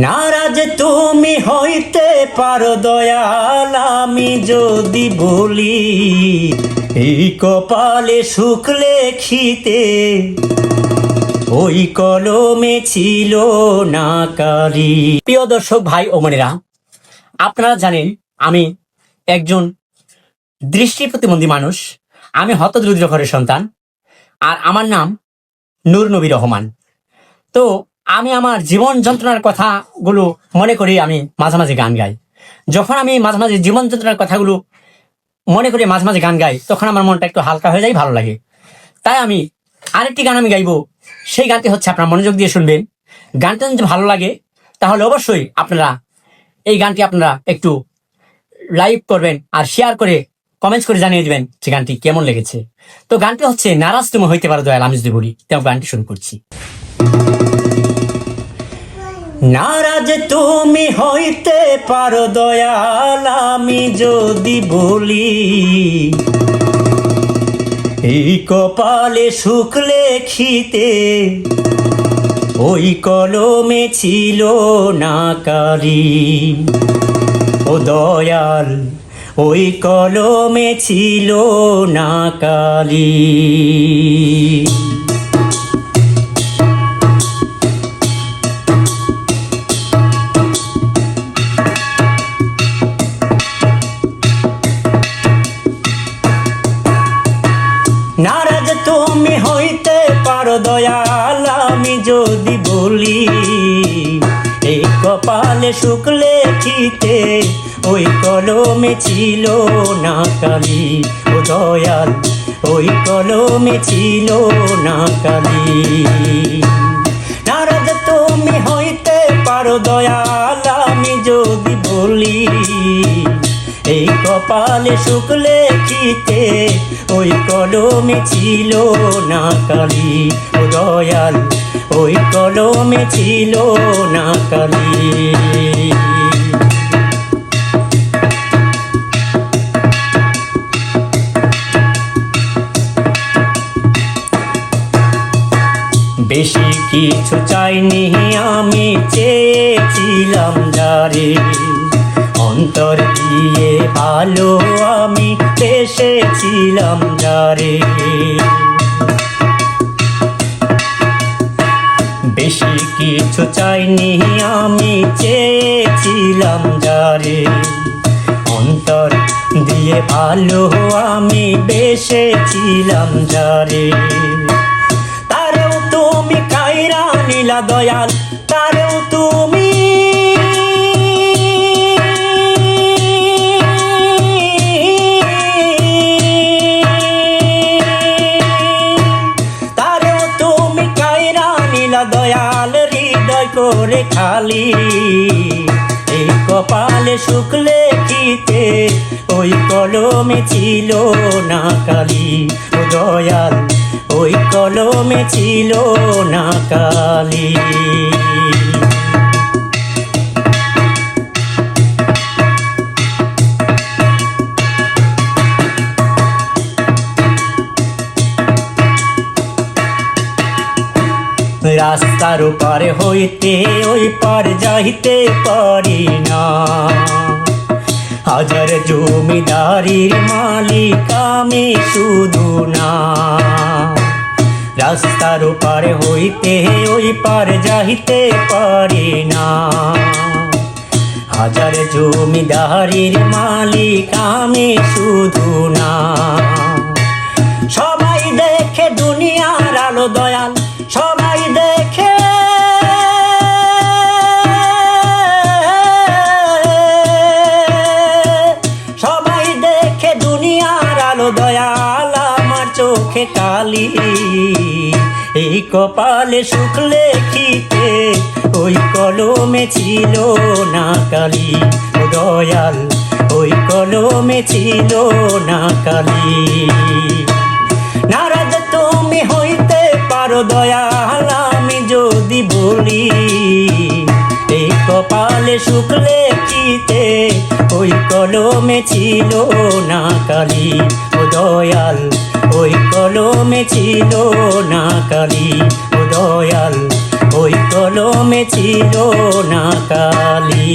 নারাজ তুমি হইতে পারো দয়াল, আমি যদি বলি, এই কপালে সুখ লেখিতে ওই কলমে ছিল না কালি প্রিয় দর্শক ভাই ও বোনেরা, আপনারা জানেন আমি একজন দৃষ্টি প্রতিবন্ধী মানুষ, আমি হতদরিদ্র ঘরের সন্তান, আর আমার নাম নূর নবী রহমান। তো আমি আমার জীবন যন্ত্রণার কথাগুলো মনে করি আমি মাঝে মাঝে গান গাই। যখন আমি মাঝে মাঝে জীবন যন্ত্রণার কথাগুলো মনে করে মাঝে মাঝে গান গাই, তখন আমার মনটা একটু হালকা হয়ে যায়, ভালো লাগে। তাই আমি আরেকটি গান আমি গাইবো। সেই গানটি হচ্ছে আপনারা মনোযোগ দিয়ে শুনবেন। গানটা যদি ভালো লাগে, তাহলে অবশ্যই আপনারা এই গানটি আপনারা একটু লাইভ করবেন আর শেয়ার করে কমেন্টস করে জানিয়ে দেবেন যে গানটি কেমন লেগেছে। তো গানটি হচ্ছে নারাজ তুমি হইতে পারো দয়াল, আমি যদি বলি তেমন গানটি শুরু করছি। নারাজ তুমি হইতে পারো, দয়াল আমি যদি বলি। এই কপালে সুখ লেখিতে ওই কলমে ছিল না কালি। ও দয়াল, ওই কলমে ছিল না কালি। কপালে সুখ লেখিতে, ওই কলমে ছিল না কালি। ও দয়াল, ওই কলমে ছিল না কালি। নারাজ তুমি হইতে পারো দয়াল, আমি যদি বলি, এই কপালে সুখ লেখিতে, ওই কলমে ছিল না কালি। ও দয়াল ওই কলমে ছিল না কালি। বেশি কিছু চাইনি আমি, চেয়েছিলাম যারে। অন্তর দিয়ে ভালো আমি, এসেছিলাম যারে। বেশি কিছু চাইনি আমি চেয়েছিলাম যারে। অন্তর দিয়ে ভালো আমি বেসেছিলাম যারে। তারেও তুমি কাইরা নীলা দয়াল, তারেও তুমি করে খালি। এই কপালে সুখ লেখিতে ওই কলমে ছিল না কালি। ও দয়াল, ওই কলমে ছিল না কালি। রাস্তার পারে হইতে, ওই পার যাইতে পারি না। হাজার জমিদারির মালিক আমি শুধু না। রাস্তার পারে হইতে, ওই পার যাইতে পারি না। হাজার জমিদারির মালিক আমি শুধু না। কপালে সুখ লেখিতে, ওই কলমে ছিল না কালি, ও দয়াল, ওই কলমে ছিল না কালি। নারাজ তুমি হইতে পারো দয়াল, আমি যদি বলি, এই কপালে সুখ লেখিতে ওই কলমে ছিল না কালি, ও দয়াল, ওই কলমে ছিল না কালি, ও দয়াল, ওই কলমে ছিল না কালি।